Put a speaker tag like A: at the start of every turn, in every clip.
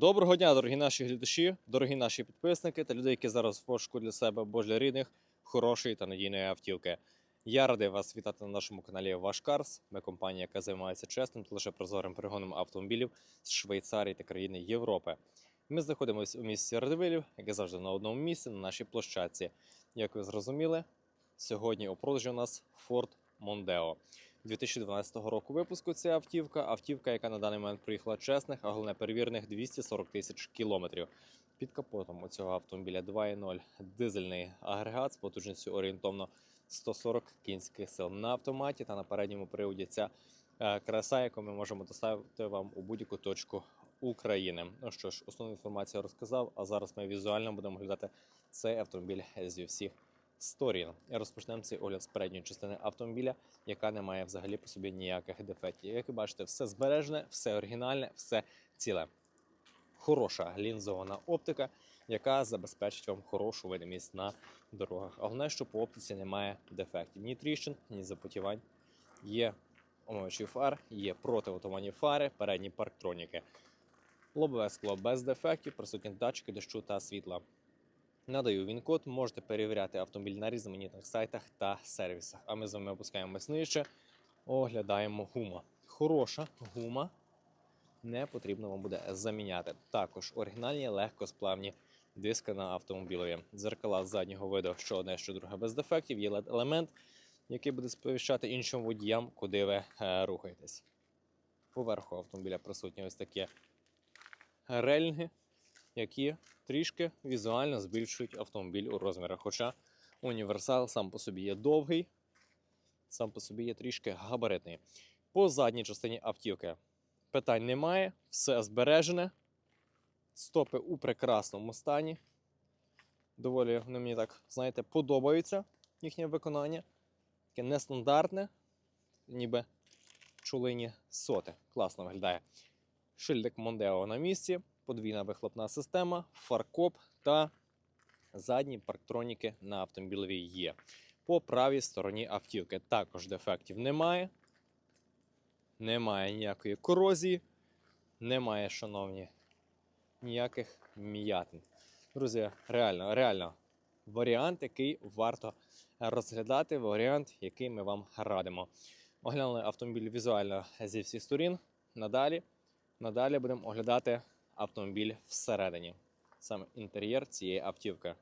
A: Доброго дня, дорогі наші глядачі, дорогі наші підписники та люди, які зараз в пошуку для себе або для рідних хорошої та надійної автівки. Я радий вас вітати на нашому каналі Ваш Карс. Ми компанія, яка займається чесним та лише прозорим перегоном автомобілів з Швейцарії та країни Європи. Ми знаходимося у місті Радивилів, яке завжди на одному місці на нашій площадці. Як ви зрозуміли, сьогодні у продажі у нас Ford Mondeo. 2012 року випуску ця автівка. Автівка, яка на даний момент проїхала чесних, а головне перевірених 240 тисяч кілометрів. Під капотом у цього автомобіля 2.0 дизельний агрегат з потужністю орієнтовно 140 кінських сил на автоматі та на передньому приводі ця е, краса, яку ми можемо доставити вам у будь-яку точку України. Ну що ж, основну інформацію розказав, а зараз ми візуально будемо глядати цей автомобіль зі всіх сторін. Розпочнемо цей огляд з передньої частини автомобіля, яка не має взагалі по собі ніяких дефектів. Як ви бачите, все збережене, все оригінальне, все ціле. Хороша лінзована оптика, яка забезпечить вам хорошу видимість на дорогах. Головне, що по оптиці немає дефектів. Ні тріщин, ні запотівань. Є омивачі фар, є протиотуманні фари, передні парктроніки. Лобове скло без дефектів, присутні датчики дощу та світла. Надаю він-код, можете перевіряти автомобіль на різноманітних сайтах та сервісах. А ми з вами опускаємось нижче, оглядаємо гума. Хороша гума, не потрібно вам буде заміняти. Також оригінальні легкосплавні диски на автомобілеві. Дзеркала з заднього виду, що одне, що друге без дефектів. Є led елемент, який буде сповіщати іншим водіям, куди ви е, рухаєтесь. Поверху автомобіля присутні ось такі релінги, які трішки візуально збільшують автомобіль у розмірах. Хоча універсал сам по собі є довгий, сам по собі є трішки габаритний. По задній частині автівки питань немає, все збережене. Стопи у прекрасному стані. Доволі вони мені так, знаєте, подобаються їхнє виконання. Таке нестандартне, ніби чулині соти. Класно виглядає. Шильдик Мондео на місці, подвійна вихлопна система, фаркоп та задні парктроніки на автомобілеві є. По правій стороні автівки також дефектів немає. Немає ніякої корозії, немає, шановні, ніяких м'ятин. Друзі, реально, реально варіант, який варто розглядати, варіант, який ми вам радимо. Оглянули автомобіль візуально зі всіх сторін. Надалі, надалі будемо оглядати автомобіль всередині, саме інтер'єр цієї автівки.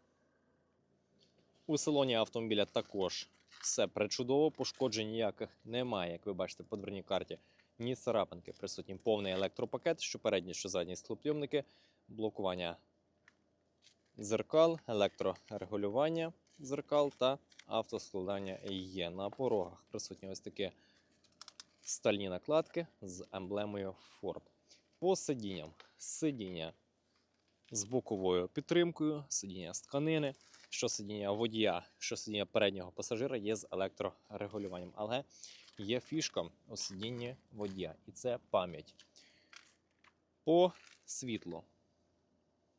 A: У салоні автомобіля також все причудово, пошкоджень ніяких немає, як ви бачите по дверній карті. Ні царапинки, присутній повний електропакет, що передні, що задні склопйомники, блокування дзеркал, електрорегулювання дзеркал та автоскладання є. На порогах присутні ось такі стальні накладки з емблемою Ford. По сидінням. Сидіння з боковою підтримкою, сидіння з тканини, що сидіння водія, що сидіння переднього пасажира є з електрорегулюванням. Але є фішка у сидінні водія, і це пам'ять. По світлу.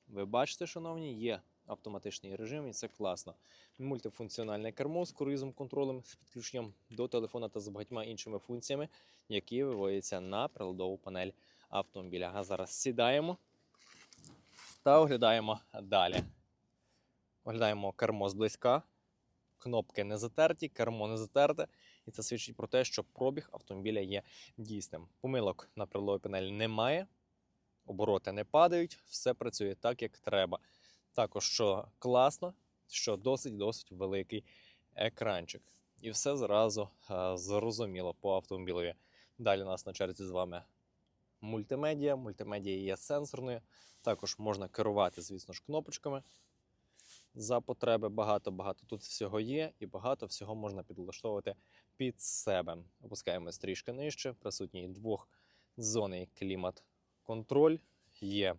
A: Ви бачите, шановні, є автоматичний режим, і це класно. Мультифункціональне кермо з круїзом контролем з підключенням до телефона та з багатьма іншими функціями, які виводяться на приладову панель автомобіля. А зараз сідаємо та оглядаємо далі. Оглядаємо кермо зблизька. Кнопки не затерті, кермо не затерте, і це свідчить про те, що пробіг автомобіля є дійсним. Помилок на приладовій панелі немає, обороти не падають, все працює так, як треба. Також, що класно, що досить-досить великий екранчик. І все зразу е, зрозуміло по автомобілеві. Далі у нас на черзі з вами мультимедіа. Мультимедіа є сенсорною. Також можна керувати, звісно ж, кнопочками. За потреби багато-багато тут всього є, і багато всього можна підлаштовувати під себе. Опускаємось трішки нижче. Присутній двохзонний клімат-контроль. Є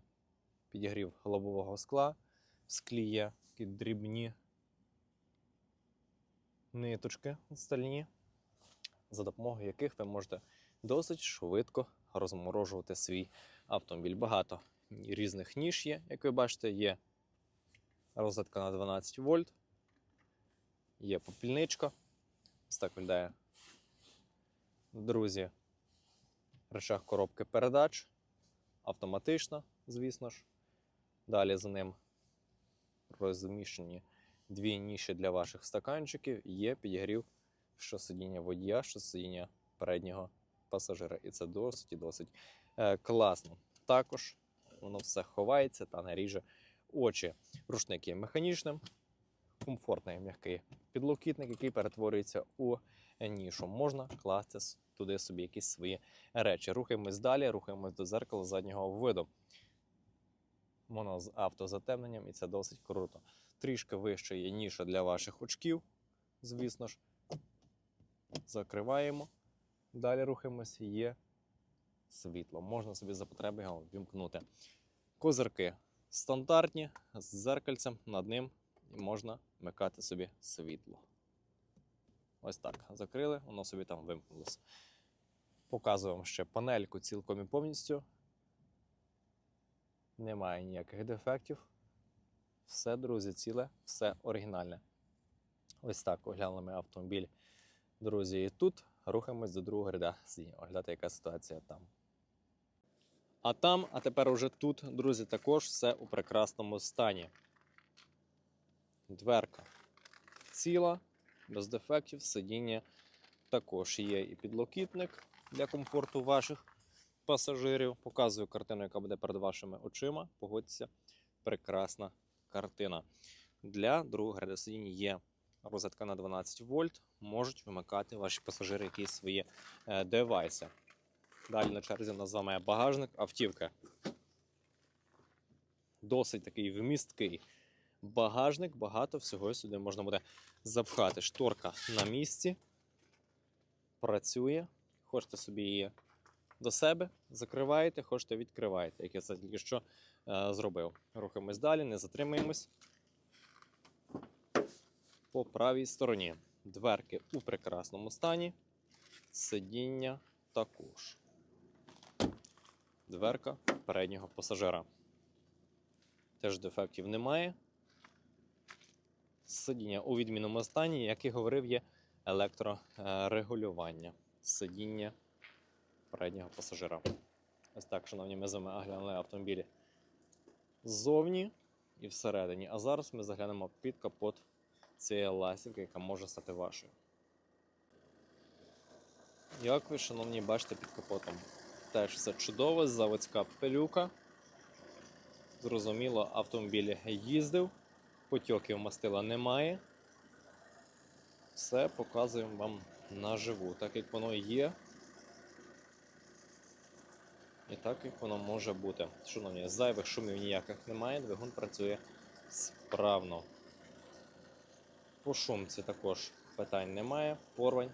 A: підігрів лобового скла. В склі є такі дрібні ниточки стальні, за допомогою яких ви можете досить швидко розморожувати свій автомобіль. Багато різних ніж є, як ви бачите, є розетка на 12 вольт, є попільничка. Ось так виглядає. Друзі, речах коробки передач, автоматична звісно ж. Далі за ним розміщені дві ніші для ваших стаканчиків. Є підігрів що сидіння водія, що сидіння переднього пасажира. І це досить і досить е, класно. Також воно все ховається та не ріже очі. Рушник є механічним, комфортний м'який підлокітник, який перетворюється у нішу. Можна класти туди собі якісь свої речі. Рухаємось далі, рухаємось до зеркала заднього виду. Воно з автозатемненням, і це досить круто. Трішки вище є ніша для ваших очків, звісно ж. Закриваємо. Далі рухаємось, є світло. Можна собі за потреби його вімкнути. Козирки стандартні з зеркальцем над ним можна вмикати собі світло. Ось так. Закрили, воно собі там вимкнулося. Показую вам ще панельку цілком і повністю. Немає ніяких дефектів. Все, друзі, ціле, все оригінальне. Ось так оглянули ми автомобіль. Друзі, і тут рухаємось до другого ряда сидінь. Оглядати, яка ситуація там. А там, а тепер уже тут, друзі, також все у прекрасному стані. Дверка ціла, без дефектів, сидіння також є і підлокітник для комфорту ваших пасажирів. Показую картину, яка буде перед вашими очима. Погодьтеся, прекрасна картина. Для другого ряду сидінь є розетка на 12 вольт. Можуть вимикати ваші пасажири якісь свої е, девайси. Далі на черзі у нас з вами багажник автівки. Досить такий вмісткий багажник. Багато всього сюди можна буде запхати. Шторка на місці. Працює. Хочете собі її до себе, закриваєте, хочете відкриваєте, як я це тільки що е, зробив. Рухаємось далі, не затримуємось. По правій стороні. Дверки у прекрасному стані. Сидіння також. Дверка переднього пасажира. Теж дефектів немає. Сидіння у відмінному стані, як і говорив, є електрорегулювання. Сидіння переднього пасажира. Ось так, шановні, ми з вами оглянули автомобілі ззовні і всередині. А зараз ми заглянемо під капот цієї ластівки, яка може стати вашою. Як ви, шановні, бачите під капотом? Теж все чудово, заводська пилюка. Зрозуміло, автомобіль їздив, потьоків мастила немає. Все показуємо вам наживу, так як воно є. І так як воно може бути. Шановні, зайвих шумів ніяких немає, двигун працює справно. По шумці також питань немає, порвань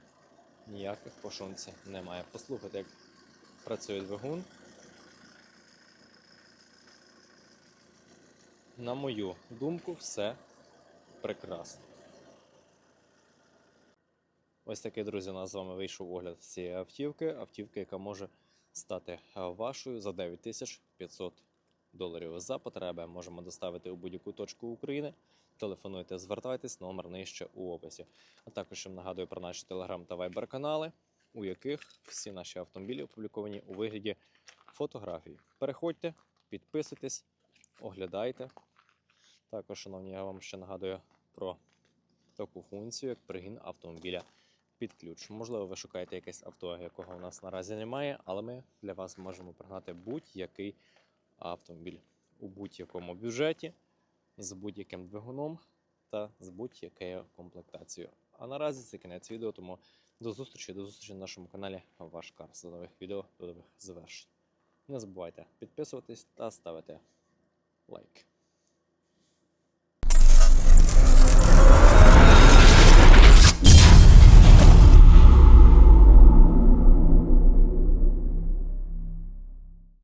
A: ніяких по шумці немає. Послухайте, як працює двигун. На мою думку, все прекрасно. Ось такий, друзі, у нас з вами вийшов огляд цієї автівки. Автівки, яка може стати вашою за 9500 доларів. За потреби можемо доставити у будь-яку точку України. Телефонуйте, звертайтесь, номер нижче у описі. А також я нагадую про наші телеграм та вайбер канали, у яких всі наші автомобілі опубліковані у вигляді фотографій. Переходьте, підписуйтесь, оглядайте. Також, шановні, я вам ще нагадую про таку функцію, як пригін автомобіля під ключ. Можливо, ви шукаєте якесь авто, якого у нас наразі немає, але ми для вас можемо пригнати будь-який автомобіль у будь-якому бюджеті, з будь-яким двигуном та з будь-якою комплектацією. А наразі це кінець відео, тому до зустрічі, до зустрічі на нашому каналі Ваш Кар До нових відео, до нових завершень. Не забувайте підписуватись та ставити лайк.